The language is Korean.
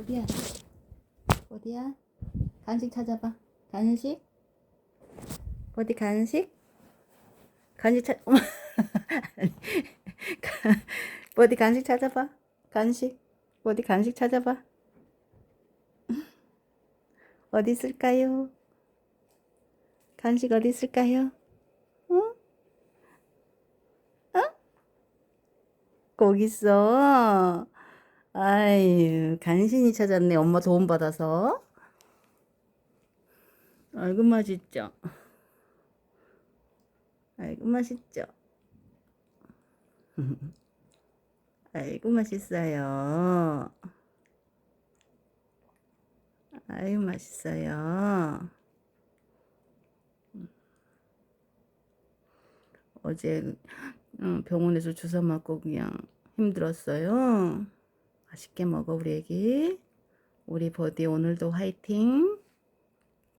어디야? 어디야? 간식 찾아봐. 간식? 어디 간식? 간식 찾, 어머. 어디 간식 찾아봐. 간식. 어디 간식 찾아봐. 어디 있을까요? 간식 어디 있을까요? 응? 어? 거기 있어. 아유, 간신히 찾았네. 엄마 도움 받아서. 아이고, 맛있죠? 아이고, 맛있죠? 아이고, 맛있어요. 아이고, 맛있어요. 어제 응, 병원에서 주사 맞고 그냥 힘들었어요. 맛있게 먹어, 우리 애기. 우리 버디 오늘도 화이팅.